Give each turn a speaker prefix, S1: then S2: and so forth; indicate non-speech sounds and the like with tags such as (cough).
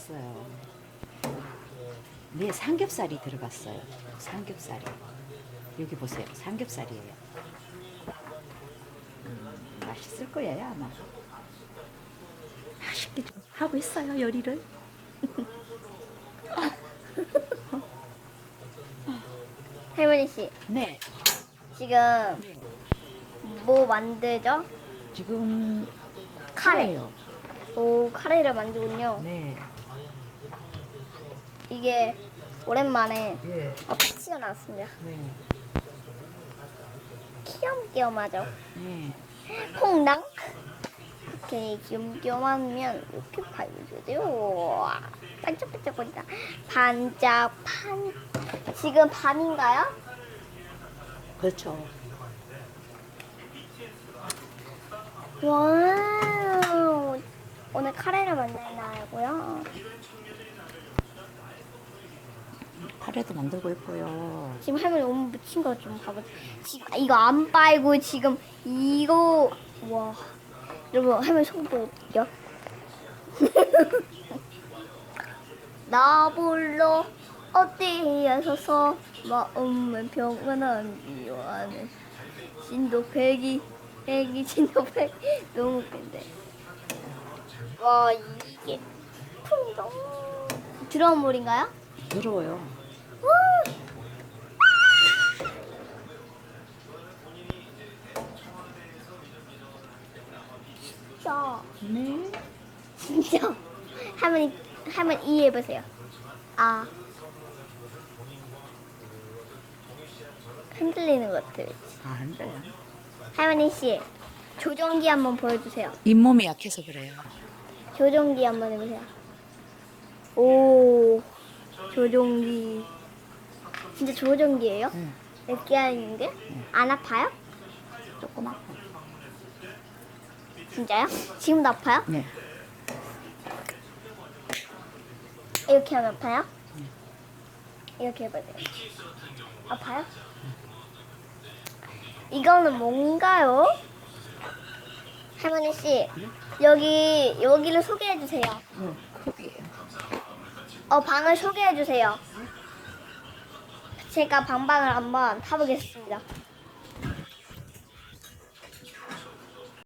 S1: 들어갔어요. 네, 삼겹살이 들어갔어요. 삼겹살이. 여기 보세요. 삼겹살이에요. 음, 맛있을 거예요, 아마. 맛있게 좀 하고 있어요, 요리를. (laughs)
S2: 할머니 씨
S1: 네.
S2: 지금 뭐 만들죠?
S1: 지금
S2: 카레.
S1: 카레요.
S2: 오 카레를 만들군요.
S1: 네.
S2: 이게 오랜만에
S1: 예.
S2: 어, 패치가 나왔습니다.
S1: 네.
S2: 귀염귀염하죠.
S1: 네.
S2: 콩당 이렇게 귀염귀염하면 이렇게 발려줘요. 반짝반짝거린다. 반짝 반 지금 반인가요?
S1: 그렇죠.
S2: 와우 오늘 카레를 만들려고요.
S1: 카레도 만들고 있고요.
S2: 지금 할머니 너무 묻힌 거좀 봐보세요. 지금 이거 안 빨고 지금 이거 와 여러분 할머니 손 보여드릴게요. (laughs) 나 불러 어디에 서서 마음은 평안한 이와는 진도 백이 백이 진도 백 너무 웃긴데 와 이게 풍덩 드럼물인가요?
S1: 더러워요.
S2: 진짜
S1: 네.
S2: 진짜 할머니 할머니 이해해 보세요. 아 흔들리는 것 같아요.
S1: 아, 안 돼요.
S2: 할머니 씨 조종기 한번 보여주세요.
S1: 잇몸이 약해서 그래요.
S2: 조종기 한번 해보세요. 오 조종기 진짜 조종기예요?
S1: 응.
S2: 이렇게 하는 게? 안 아파요?
S1: 조금 아파.
S2: 진짜요? 지금도 아파요?
S1: 네.
S2: 이렇게 하면 아파요? 이렇게 해보세요. 아파요? 이거는 뭔가요? 할머니 씨, 여기 여기를 소개해 주세요.
S1: 네. 크기예요.
S2: 어 방을 소개해 주세요. 제가 방방을 한번 타보겠습니다.